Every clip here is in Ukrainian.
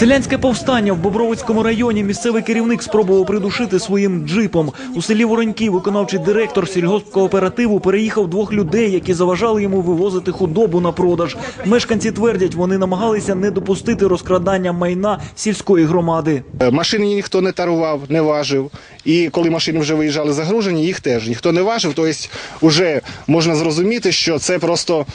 Селянське повстання в Бобровицькому районі місцевий керівник спробував придушити своїм джипом. У селі Вороньки виконавчий директор сільгоспкооперативу переїхав двох людей, які заважали йому вивозити худобу на продаж. Мешканці твердять, вони намагалися не допустити розкрадання майна сільської громади. Е, Машини ніхто не тарував, не важив. І коли машини вже виїжджали загружені, їх теж ніхто не важив. Тобто вже можна зрозуміти, що це просто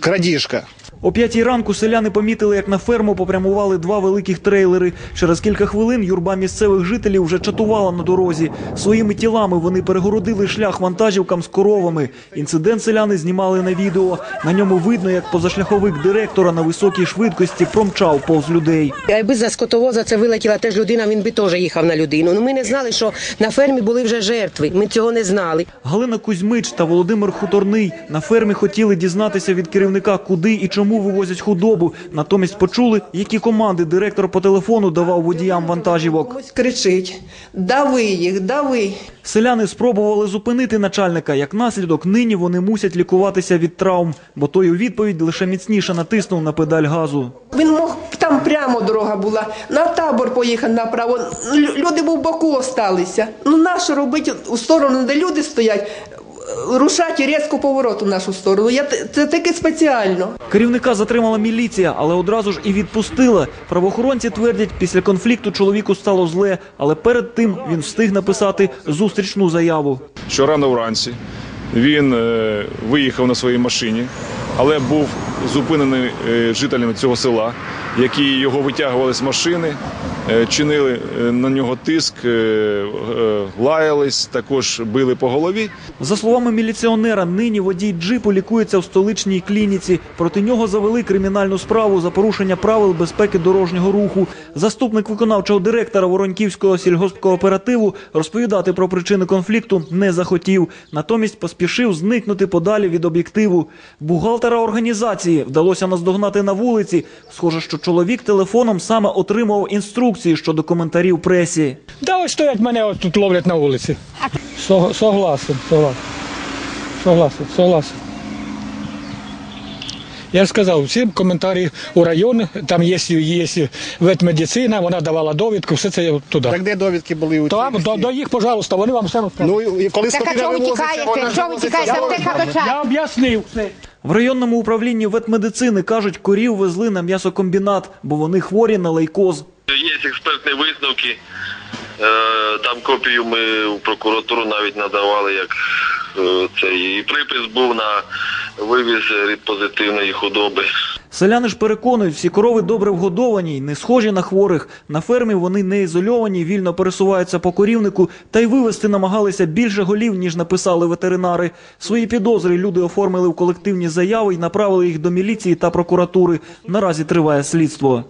крадіжка. О п'ятій ранку селяни помітили, як на ферму попрямували два великих трейлери. Через кілька хвилин юрба місцевих жителів вже чатувала на дорозі. Своїми тілами вони перегородили шлях вантажівкам з коровами. Інцидент селяни знімали на відео. На ньому видно, як позашляховик директора на високій швидкості промчав повз людей. Якби за скотовоза це вилетіла теж людина, він би теж їхав на людину. Ну ми не знали, що на фермі були вже жертви. Ми цього не знали. Галина Кузьмич та Володимир Хуторний на фермі хотіли дізнатися від керівника, куди і чому вивозять худобу. Натомість почули, які команди директор по телефону давав водіям вантажівок. Кричить: дави їх, дави. Селяни спробували зупинити начальника. Як наслідок, нині вони мусять лікуватися від травм, бо той у відповідь лише міцніше натиснув на педаль газу. Він мог там прямо дорога була, на табор поїхав направо. Люди був боку осталися. Ну нащо робити у сторону, де люди стоять, рушати різко поворот у нашу сторону. Я це таке спеціально. Керівника затримала міліція, але одразу ж і відпустила. Правоохоронці твердять, після конфлікту чоловіку стало зле, але перед тим він встиг написати зустрічну заяву. що рано вранці він е, виїхав на своїй машині, але був зупинений е, жителями цього села, які його витягували з машини, е, чинили е, на нього тиск, е, е, лаялись, також били по голові. За словами міліціонера, нині водій джипу лікується в столичній клініці. Проти нього завели кримінальну справу за порушення правил безпеки дорожнього руху. Заступник виконавчого директора Вороньківського сільгоспкооперативу розповідати про причини конфлікту не захотів. Натомість поспішив зникнути подалі від об'єктиву. Бухгалтера організації вдалося наздогнати на вулиці. Схоже, що чоловік телефоном саме отримував інструкції щодо коментарів пресі. Да ось стоять мене от тут ловлять на вулиці. Со- Согласен, согласен. Согласен, согласен. Я ж сказав, всі коментарі у район, там є, є ветмедицина, вона давала довідку, все це туди. Так де довідки були у Там, до, до їх, пожалуйста, вони вам все розкажуть. Ну і коли Так а чого ви тікаєте? Чого ви тікаєте? Аптека до чаю. Я об'яснив все. В районному управлінні ветмедицини кажуть, корів везли на м'ясокомбінат, бо вони хворі на лейкоз. Є експертні висновки. Е, Там копію ми в прокуратуру навіть надавали, як е, цей і припис був на вивіз позитивної худоби. Селяни ж переконують, всі корови добре вгодовані й не схожі на хворих. На фермі вони не ізольовані, вільно пересуваються по корівнику, та й вивезти намагалися більше голів, ніж написали ветеринари. Свої підозри люди оформили в колективні заяви і направили їх до міліції та прокуратури. Наразі триває слідство.